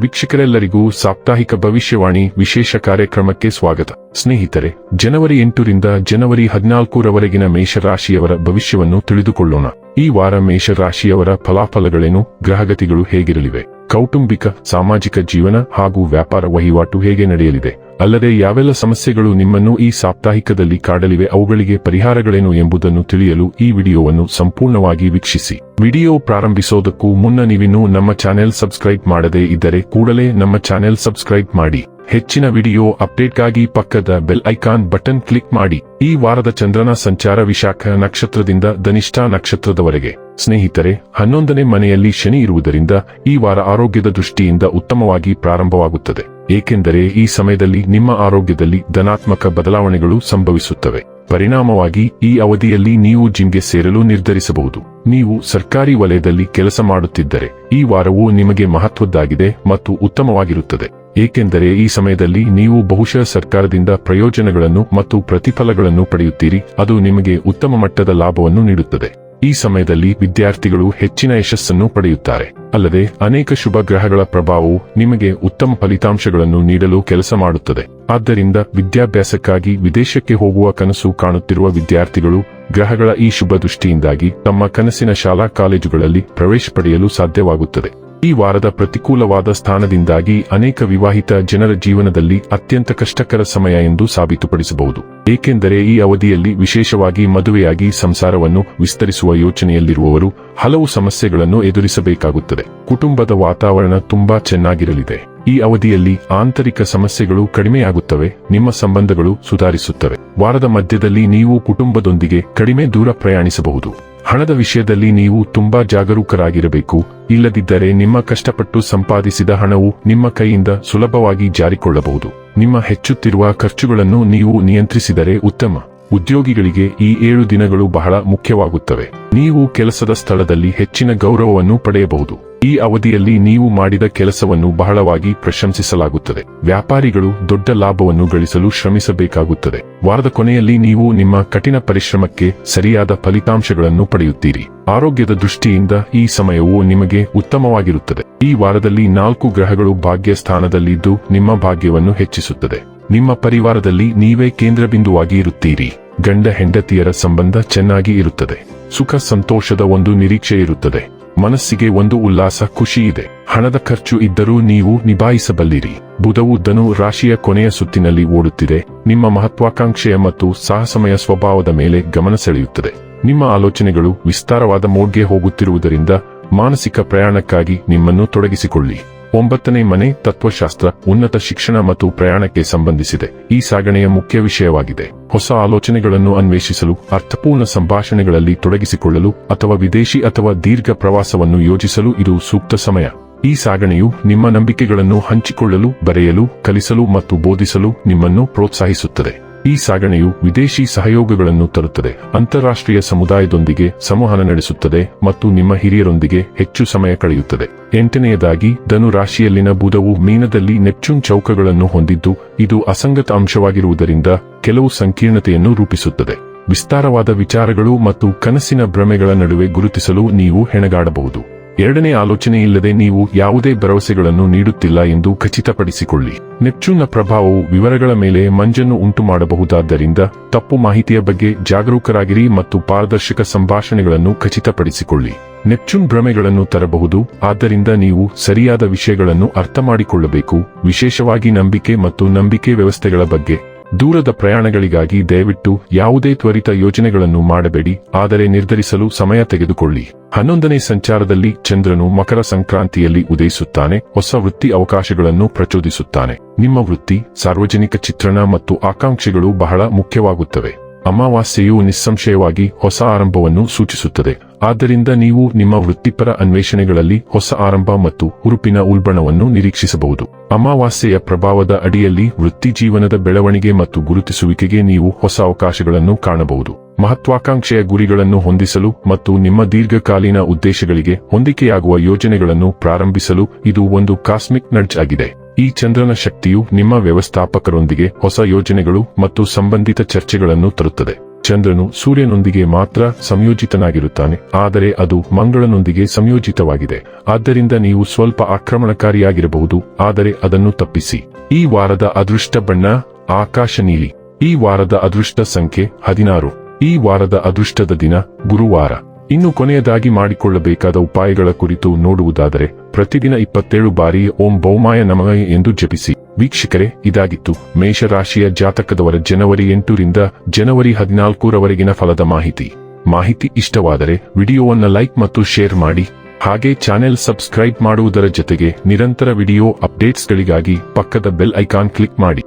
ವೀಕ್ಷಕರೆಲ್ಲರಿಗೂ ಸಾಪ್ತಾಹಿಕ ಭವಿಷ್ಯವಾಣಿ ವಿಶೇಷ ಕಾರ್ಯಕ್ರಮಕ್ಕೆ ಸ್ವಾಗತ. ಸ್ನೇಹಿತರೆ, ಜನವರಿ ಎಂಟರಿಂದ ಜನವರಿ ಹದಿನಾಲ್ಕರವರೆಗಿನ ಮೇಷರಾಶಿಯವರ ಭವಿಷ್ಯವನ್ನು ತಿಳಿದುಕೊಳ್ಳೋಣ. ಈ ವಾರ ಮೇಷರಾಶಿಯವರ ಫಲಾಫಲಗಳೇನು, ಗ್ರಹಗತಿಗಳು ಹೇಗಿರಲಿವೆ? ಕೌಟುಂಬಿಕ, ಸಾಮಾಜಿಕ ಜೀವನ ಹಾಗೂ ವ್ಯಾಪಾರ ವಹಿವಾಟು ಹೇಗೆ ನಡೆಯಲಿದೆ? ಅಲ್ಲದೆ ಯಾವೆಲ್ಲ ಸಮಸ್ಯೆಗಳು ನಿಮ್ಮನ್ನು ಈ ಸಾಪ್ತಾಹಿಕದಲ್ಲಿ ಕಾಡಲಿವೆ, ಅವುಗಳಿಗೆ ಪರಿಹಾರಗಳೇನು ಎಂಬುದನ್ನು ತಿಳಿಯಲು ಈ ವಿಡಿಯೋವನ್ನು ಸಂಪೂರ್ಣವಾಗಿ ವೀಕ್ಷಿಸಿ. ವಿಡಿಯೋ ಪ್ರಾರಂಭಿಸೋದಕ್ಕೂ ಮುನ್ನ ನೀವಿನ್ನೂ ನಮ್ಮ ಚಾನೆಲ್ ಸಬ್ಸ್ಕ್ರೈಬ್ ಮಾಡದೇ ಇದ್ದರೆ ಕೂಡಲೇ ನಮ್ಮ ಚಾನೆಲ್ ಸಬ್ಸ್ಕ್ರೈಬ್ ಮಾಡಿ. ಹೆಚ್ಚಿನ ವಿಡಿಯೋ ಅಪ್ಡೇಟ್ಗಾಗಿ ಪಕ್ಕದ ಬೆಲ್ ಐಕಾನ್ ಬಟನ್ ಕ್ಲಿಕ್ ಮಾಡಿ. ಈ ವಾರದ ಚಂದ್ರನ ಸಂಚಾರ ವಿಶಾಖ ನಕ್ಷತ್ರದಿಂದ ಧನಿಷ್ಠ ನಕ್ಷತ್ರದವರೆಗೆ. ಸ್ನೇಹಿತರೆ, ಹನ್ನೊಂದನೇ ಮನೆಯಲ್ಲಿ ಶನಿ ಇರುವುದರಿಂದ ಈ ವಾರ ಆರೋಗ್ಯದ ದೃಷ್ಟಿಯಿಂದ ಉತ್ತಮವಾಗಿ ಪ್ರಾರಂಭವಾಗುತ್ತದೆ. ಏಕೆಂದರೆ ಈ ಸಮಯದಲ್ಲಿ ನಿಮ್ಮ ಆರೋಗ್ಯದಲ್ಲಿ ಧನಾತ್ಮಕ ಬದಲಾವಣೆಗಳು ಸಂಭವಿಸುತ್ತವೆ. ಪರಿಣಾಮವಾಗಿ ಈ ಅವಧಿಯಲ್ಲಿ ನೀವು ಜಿಮ್ಗೆ ಸೇರಲು ನಿರ್ಧರಿಸಬಹುದು. ನೀವು ಸರ್ಕಾರಿ ವಲಯದಲ್ಲಿ ಕೆಲಸ ಮಾಡುತ್ತಿದ್ದರೆ ಈ ವಾರವು ನಿಮಗೆ ಮಹತ್ವದ್ದಾಗಿದೆ ಮತ್ತು ಉತ್ತಮವಾಗಿರುತ್ತದೆ. ಏಕೆಂದರೆ ಈ ಸಮಯದಲ್ಲಿ ನೀವು ಬಹುಶಃ ಸರ್ಕಾರದಿಂದ ಪ್ರಯೋಜನಗಳನ್ನು ಮತ್ತು ಪ್ರತಿಫಲಗಳನ್ನು ಪಡೆಯುತ್ತೀರಿ. ಅದು ನಿಮಗೆ ಉತ್ತಮ ಮಟ್ಟದ ಲಾಭವನ್ನು ನೀಡುತ್ತದೆ. ಈ ಸಮಯದಲ್ಲಿ ವಿದ್ಯಾರ್ಥಿಗಳು ಹೆಚ್ಚಿನ ಯಶಸ್ಸನ್ನು ಪಡೆಯುತ್ತಾರೆ. ಅಲ್ಲದೆ ಅನೇಕ ಶುಭ ಗ್ರಹಗಳ ಪ್ರಭಾವವು ನಿಮಗೆ ಉತ್ತಮ ಫಲಿತಾಂಶಗಳನ್ನು ನೀಡಲು ಕೆಲಸ ಮಾಡುತ್ತದೆ. ಆದ್ದರಿಂದ ವಿದ್ಯಾಭ್ಯಾಸಕ್ಕಾಗಿ ವಿದೇಶಕ್ಕೆ ಹೋಗುವ ಕನಸು ಕಾಣುತ್ತಿರುವ ವಿದ್ಯಾರ್ಥಿಗಳು ಗ್ರಹಗಳ ಈ ಶುಭ ದೃಷ್ಟಿಯಿಂದಾಗಿ ತಮ್ಮ ಕನಸಿನ ಶಾಲಾ ಕಾಲೇಜುಗಳಲ್ಲಿ ಪ್ರವೇಶ ಪಡೆಯಲು ಸಾಧ್ಯವಾಗುತ್ತದೆ. ಈ ವಾರದ ಪ್ರತಿಕೂಲವಾದ ಸ್ಥಾನದಿಂದಾಗಿ ಅನೇಕ ವಿವಾಹಿತ ಜನರ ಜೀವನದಲ್ಲಿ ಅತ್ಯಂತ ಕಷ್ಟಕರ ಸಮಯ ಎಂದು ಸಾಬೀತುಪಡಿಸಬಹುದು. ಏಕೆಂದರೆ ಈ ಅವಧಿಯಲ್ಲಿ ವಿಶೇಷವಾಗಿ ಮದುವೆಯಾಗಿ ಸಂಸಾರವನ್ನು ವಿಸ್ತರಿಸುವ ಯೋಚನೆಯಲ್ಲಿರುವವರು ಹಲವು ಸಮಸ್ಯೆಗಳನ್ನು ಎದುರಿಸಬೇಕಾಗುತ್ತದೆ. ಕುಟುಂಬದ ವಾತಾವರಣ ತುಂಬಾ ಚೆನ್ನಾಗಿರಲಿದೆ. ಈ ಅವಧಿಯಲ್ಲಿ ಆಂತರಿಕ ಸಮಸ್ಯೆಗಳು ಕಡಿಮೆಯಾಗುತ್ತವೆ, ನಿಮ್ಮ ಸಂಬಂಧಗಳು ಸುಧಾರಿಸುತ್ತವೆ. ವಾರದ ಮಧ್ಯದಲ್ಲಿ ನೀವು ಕುಟುಂಬದೊಂದಿಗೆ ಕಡಿಮೆ ದೂರ ಪ್ರಯಾಣಿಸಬಹುದು. ಹಣದ ವಿಷಯದಲ್ಲಿ ನೀವು ತುಂಬಾ ಜಾಗರೂಕರಾಗಿರಬೇಕು. ಇಲ್ಲದಿದ್ದರೆ ನಿಮ್ಮ ಕಷ್ಟಪಟ್ಟು ಸಂಪಾದಿಸಿದ ಹಣವು ನಿಮ್ಮ ಕೈಯಿಂದ ಸುಲಭವಾಗಿ ಜಾರಿಕೊಳ್ಳಬಹುದು. ನಿಮ್ಮ ಹೆಚ್ಚುತ್ತಿರುವ ಖರ್ಚುಗಳನ್ನು ನೀವು ನಿಯಂತ್ರಿಸಿದರೆ ಉತ್ತಮ. ಉದ್ಯೋಗಿಗಳಿಗೆ ಈ ಏಳು ದಿನಗಳು ಬಹಳ ಮುಖ್ಯವಾಗುತ್ತವೆ. ನೀವು ಕೆಲಸದ ಸ್ಥಳದಲ್ಲಿ ಹೆಚ್ಚಿನ ಗೌರವವನ್ನು ಪಡೆಯಬಹುದು. ಈ ಅವಧಿಯಲ್ಲಿ ನೀವು ಮಾಡಿದ ಕೆಲಸವನ್ನು ಬಹಳವಾಗಿ ಪ್ರಶಂಸಿಸಲಾಗುತ್ತದೆ. ವ್ಯಾಪಾರಿಗಳು ದೊಡ್ಡ ಲಾಭವನ್ನು ಗಳಿಸಲು ಶ್ರಮಿಸಬೇಕಾಗುತ್ತದೆ. ವಾರದ ಕೊನೆಯಲ್ಲಿ ನೀವು ನಿಮ್ಮ ಕಠಿಣ ಪರಿಶ್ರಮಕ್ಕೆ ಸರಿಯಾದ ಫಲಿತಾಂಶಗಳನ್ನು ಪಡೆಯುತ್ತೀರಿ. ಆರೋಗ್ಯದ ದೃಷ್ಟಿಯಿಂದ ಈ ಸಮಯವು ನಿಮಗೆ ಉತ್ತಮವಾಗಿರುತ್ತದೆ. ಈ ವಾರದಲ್ಲಿ ನಾಲ್ಕು ಗ್ರಹಗಳು ಭಾಗ್ಯ ಸ್ಥಾನದಲ್ಲಿದ್ದು ನಿಮ್ಮ ಭಾಗ್ಯವನ್ನು ಹೆಚ್ಚಿಸುತ್ತದೆ. ನಿಮ್ಮ ಪರಿವಾರದಲ್ಲಿ ನೀವೇ ಕೇಂದ್ರಬಿಂದುವಾಗಿ ಇರುತ್ತೀರಿ. ಗಂಡ ಹೆಂಡತಿಯರ ಸಂಬಂಧ ಚೆನ್ನಾಗಿ ಇರುತ್ತದೆ. ಸುಖ ಸಂತೋಷದ ಒಂದು ನಿರೀಕ್ಷೆ ಇರುತ್ತದೆ ಮನಸ್ಸಿಗೆ ಒಂದು ಉಲ್ಲಾಸ, ಖುಷಿ ಇದೆ. ಹಣದ ಖರ್ಚು ಇದ್ದರೂ ನೀವು ನಿಭಾಯಿಸಬಲ್ಲಿರಿ. ಬುಧವು ಧನು ರಾಶಿಯ ಕೊನೆಯ ಸುತ್ತಿನಲ್ಲಿ ಓಡುತ್ತಿದೆ. ನಿಮ್ಮ ಮಹತ್ವಾಕಾಂಕ್ಷೆಯ ಮತ್ತು ಸಾಹಸಮಯ ಸ್ವಭಾವದ ಮೇಲೆ ಗಮನ ಸೆಳೆಯುತ್ತದೆ. ನಿಮ್ಮ ಆಲೋಚನೆಗಳು ವಿಸ್ತಾರವಾದ ಮೋಡ್ಗೆ ಹೋಗುತ್ತಿರುವುದರಿಂದ ಮಾನಸಿಕ ಪ್ರಯಾಣಕ್ಕಾಗಿ ನಿಮ್ಮನ್ನು ತೊಡಗಿಸಿಕೊಳ್ಳಿ. ಒಂಬತ್ತನೇ ಮನೆ ತತ್ವಶಾಸ್ತ್ರ, ಉನ್ನತ ಶಿಕ್ಷಣ ಮತ್ತು ಪ್ರಯಾಣಕ್ಕೆ ಸಂಬಂಧಿಸಿದೆ. ಈ ಸಾಗಣೆಯ ಮುಖ್ಯ ವಿಷಯವಾಗಿದೆ. ಹೊಸ ಆಲೋಚನೆಗಳನ್ನು ಅನ್ವೇಷಿಸಲು, ಅರ್ಥಪೂರ್ಣ ಸಂಭಾಷಣೆಗಳಲ್ಲಿ ತೊಡಗಿಸಿಕೊಳ್ಳಲು, ಅಥವಾ ವಿದೇಶಿ ಅಥವಾ ದೀರ್ಘ ಪ್ರವಾಸವನ್ನು ಯೋಜಿಸಲು ಇದು ಸೂಕ್ತ ಸಮಯ. ಈ ಸಾಗಣೆಯು ನಿಮ್ಮ ನಂಬಿಕೆಗಳನ್ನು ಹಂಚಿಕೊಳ್ಳಲು, ಬರೆಯಲು, ಕಲಿಸಲು ಮತ್ತು ಬೋಧಿಸಲು ನಿಮ್ಮನ್ನು ಪ್ರೋತ್ಸಾಹಿಸುತ್ತದೆ. ಈ ಸಾಗಣೆಯು ವಿದೇಶಿ ಸಹಯೋಗಗಳನ್ನು ತರುತ್ತದೆ. ಅಂತಾರಾಷ್ಟ್ರೀಯ ಸಮುದಾಯದೊಂದಿಗೆ ಸಂವಹನ ನಡೆಸುತ್ತದೆ ಮತ್ತು ನಿಮ್ಮ ಹಿರಿಯರೊಂದಿಗೆ ಹೆಚ್ಚು ಸಮಯ ಕಳೆಯುತ್ತದೆ. ಎಂಟನೆಯದಾಗಿ, ಧನು ರಾಶಿಯಲ್ಲಿನ ಬುಧವು ಮೀನದಲ್ಲಿ ನೆಪ್ಚೂನ್ ಚೌಕಗಳನ್ನು ಹೊಂದಿದ್ದು, ಇದು ಅಸಂಗತ ಅಂಶವಾಗಿರುವುದರಿಂದ ಕೆಲವು ಸಂಕೀರ್ಣತೆಯನ್ನು ರೂಪಿಸುತ್ತದೆ. ವಿಸ್ತಾರವಾದ ವಿಚಾರಗಳು ಮತ್ತು ಕನಸಿನ ಭ್ರಮೆಗಳ ನಡುವೆ ಗುರುತಿಸಲು ನೀವು ಹೆಣಗಾಡಬಹುದು. ಎರಡನೇ ಆಲೋಚನೆ ಇಲ್ಲದೆ ನೀವು ಯಾವುದೇ ಭರವಸೆಗಳನ್ನು ನೀಡುತ್ತಿಲ್ಲ ಎಂದು ಖಚಿತಪಡಿಸಿಕೊಳ್ಳಿ. ನೆಪ್ಚೂನ್ನ ಪ್ರಭಾವವು ವಿವರಗಳ ಮೇಲೆ ಮಂಜನ್ನು ಉಂಟು ಮಾಡಬಹುದಾದ್ದರಿಂದ ತಪ್ಪು ಮಾಹಿತಿಯ ಬಗ್ಗೆ ಜಾಗರೂಕರಾಗಿರಿ ಮತ್ತು ಪಾರದರ್ಶಕ ಸಂಭಾಷಣೆಗಳನ್ನು ಖಚಿತಪಡಿಸಿಕೊಳ್ಳಿ. ನೆಪ್ಚೂನ್ ಭ್ರಮೆಗಳನ್ನು ತರಬಹುದು, ಆದ್ದರಿಂದ ನೀವು ಸರಿಯಾದ ವಿಷಯಗಳನ್ನು ಅರ್ಥ ಮಾಡಿಕೊಳ್ಳಬೇಕು ವಿಶೇಷವಾಗಿ ನಂಬಿಕೆ ಮತ್ತು ನಂಬಿಕೆ ವ್ಯವಸ್ಥೆಗಳ ಬಗ್ಗೆ. ದೂರದ ಪ್ರಯಾಣಗಳಿಗಾಗಿ ದಯವಿಟ್ಟು ಯಾವುದೇ ತ್ವರಿತ ಯೋಜನೆಗಳನ್ನು ಮಾಡಬೇಡಿ, ಆದರೆ ನಿರ್ಧರಿಸಲು ಸಮಯ ತೆಗೆದುಕೊಳ್ಳಿ. ಹನ್ನೊಂದನೇ ಸಂಚಾರದಲ್ಲಿ ಚಂದ್ರನು ಮಕರ ಸಂಕ್ರಾಂತಿಯಲ್ಲಿ ಉದಯಿಸುತ್ತಾನೆ, ಹೊಸ ವೃತ್ತಿ ಅವಕಾಶಗಳನ್ನು ಪ್ರಚೋದಿಸುತ್ತಾನೆ. ನಿಮ್ಮ ವೃತ್ತಿ, ಸಾರ್ವಜನಿಕ ಚಿತ್ರಣ ಮತ್ತು ಆಕಾಂಕ್ಷೆಗಳು ಬಹಳ ಮುಖ್ಯವಾಗುತ್ತವೆ. ಅಮಾವಾಸ್ಯೆಯು ನಿಸ್ಸಂಶಯವಾಗಿ ಹೊಸ ಆರಂಭವನ್ನು ಸೂಚಿಸುತ್ತದೆ. ಆದ್ದರಿಂದ ನೀವು ನಿಮ್ಮ ವೃತ್ತಿಪರ ಅನ್ವೇಷಣೆಗಳಲ್ಲಿ ಹೊಸ ಆರಂಭ ಮತ್ತು ಹುರುಪಿನ ಉಲ್ಬಣವನ್ನು ನಿರೀಕ್ಷಿಸಬಹುದು. ಅಮಾವಾಸ್ಯೆಯ ಪ್ರಭಾವದ ಅಡಿಯಲ್ಲಿ ವೃತ್ತಿ ಜೀವನದ ಬೆಳವಣಿಗೆ ಮತ್ತು ಗುರುತಿಸುವಿಕೆಗೆ ನೀವು ಹೊಸ ಅವಕಾಶಗಳನ್ನು ಕಾಣಬಹುದು. ಮಹತ್ವಾಕಾಂಕ್ಷೆಯ ಗುರಿಗಳನ್ನು ಹೊಂದಿಸಲು ಮತ್ತು ನಿಮ್ಮ ದೀರ್ಘಕಾಲೀನ ಉದ್ದೇಶಗಳಿಗೆ ಹೊಂದಿಕೆಯಾಗುವ ಯೋಜನೆಗಳನ್ನು ಪ್ರಾರಂಭಿಸಲು ಇದು ಒಂದು ಕಾಸ್ಮಿಕ್ ನಡ್ಜ್ ಆಗಿದೆ. ಈ ಚಂದ್ರನ ಶಕ್ತಿಯು ನಿಮ್ಮ ವ್ಯವಸ್ಥಾಪಕರೊಂದಿಗೆ ಹೊಸ ಯೋಜನೆಗಳು ಮತ್ತು ಸಂಬಂಧಿತ ಚರ್ಚೆಗಳನ್ನು ತರುತ್ತದೆ. ಚಂದ್ರನು ಸೂರ್ಯನೊಂದಿಗೆ ಮಾತ್ರ ಸಂಯೋಜಿತನಾಗಿರುತ್ತಾನೆ, ಆದರೆ ಅದು ಮಂಗಳನೊಂದಿಗೆ ಸಂಯೋಜಿತವಾಗಿದೆ. ಆದ್ದರಿಂದ ನೀವು ಸ್ವಲ್ಪ ಆಕ್ರಮಣಕಾರಿಯಾಗಿರಬಹುದು, ಆದರೆ ಅದನ್ನು ತಪ್ಪಿಸಿ. ಈ ವಾರದ ಅದೃಷ್ಟ ಬಣ್ಣ, ಆಕಾಶ ನೀಲಿ. ಈ ವಾರದ ಅದೃಷ್ಟ ಸಂಖ್ಯೆ ಹದಿನಾರು. ಈ ವಾರದ ಅದೃಷ್ಟದ ದಿನ, ಗುರುವಾರ. ಇನ್ನು ಕೊನೆಯದಾಗಿ ಮಾಡಿಕೊಳ್ಳಬೇಕಾದ ಉಪಾಯಗಳ ಕುರಿತು ನೋಡುವುದಾದರೆ, ಪ್ರತಿದಿನ ಇಪ್ಪತ್ತೇಳು ಬಾರಿ ಓಂ ಬೌಮಾಯ ನಮಯ ಎಂದು ಜಪಿಸಿ. ವೀಕ್ಷಕರೇ, ಇದಾಗಿತ್ತು ಮೇಷರಾಶಿಯ ಜಾತಕದವರ ಜನವರಿ ಎಂಟರಿಂದ ಜನವರಿ ಹದಿನಾಲ್ಕರವರೆಗಿನ ಫಲದ ಮಾಹಿತಿ. ಮಾಹಿತಿ ಇಷ್ಟವಾದರೆ ವಿಡಿಯೋವನ್ನು ಲೈಕ್ ಮತ್ತು ಶೇರ್ ಮಾಡಿ. ಹಾಗೆ ಚಾನೆಲ್ ಸಬ್ಸ್ಕ್ರೈಬ್ ಮಾಡುವುದರ ಜೊತೆಗೆ ನಿರಂತರ ವಿಡಿಯೋ ಅಪ್ಡೇಟ್ಸ್ಗಳಿಗಾಗಿ ಪಕ್ಕದ ಬೆಲ್ ಐಕಾನ್ ಕ್ಲಿಕ್ ಮಾಡಿ.